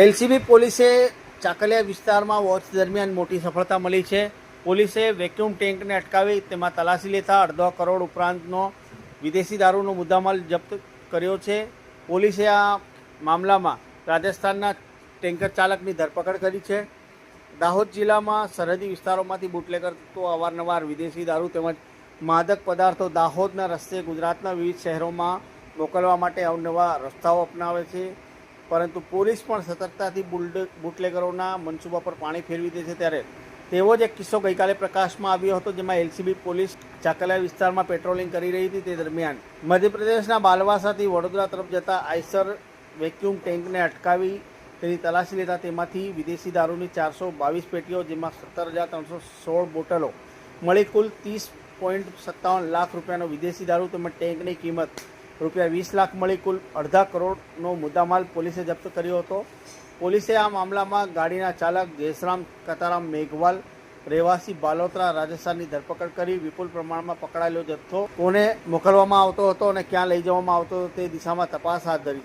LCB પોલીસે ચાકલિયા વિસ્તારમાં watch દરમિયાન મોટી સફળતા મળી છે. પોલીસે વેક્યુમ ટેન્કને અટકાવી તેમાં તલાશી લેતા અડધો કરોડ ઉપરાંતનો વિદેશી દારૂનો મુદ્દામાલ જપ્ત કર્યો છે. પોલીસે આ મામલામાં રાજસ્થાનના ટેન્કર ચાલકની ધરપકડ કરી છે. દાહોદ જિલ્લામાં સરહદી વિસ્તારોમાંથી બુટલેગર તો અવારનવાર વિદેશી દારૂ તેમજ માદક પદાર્થો દાહોદના રસ્તે ગુજરાતના વિવિધ શહેરોમાં મોકલવા માટે અવનવા રસ્તાઓ અપનાવે છે. પરંતુ પોલીસ પણ સતર્કતાથી બુટલેગરોના મનસૂબા પર પાણી ફેરવી દે છે ત્યારે તેવો જ એક કિસ્સો ગઈકાલે પ્રકાશમાં આવ્યો હતો જેમાં એલસીબી પોલીસ ચાકલિયા વિસ્તારમાં પેટ્રોલિંગ કરી રહી હતી તે દરમિયાન મધ્યપ્રદેશના બાલવાસાથી વડોદરા તરફ જતા આઈસર વેક્યુમ ટેન્કને અટકાવી તેની તલાશી લેતા તેમાંથી વિદેશી દારૂની ચારસો બાવીસ પેટીઓ, જેમાં સત્તર હજાર ત્રણસો સોળ બોટલો મળી કુલ ત્રીસ પોઈન્ટ સત્તાવન લાખ રૂપિયાનો વિદેશી દારૂ તેમજ ટેન્કની કિંમત રૂપિયા વીસ લાખ મળી કુલ અડધા કરોડનો મુદ્દામાલ પોલીસે જપ્ત કર્યો હતો. પોલીસે આ મામલામાં ગાડીના ચાલક જયસરામ કતારામ મેઘવાલ, રહેવાસી બાલોત્રા રાજસ્થાનની ધરપકડ કરી વિપુલ પ્રમાણમાં પકડાયેલો જથ્થો કોને મોકલવામાં આવતો હતો અને ક્યાં લઈ જવામાં આવતો હતો તે દિશામાં તપાસ હાથ ધરી છે.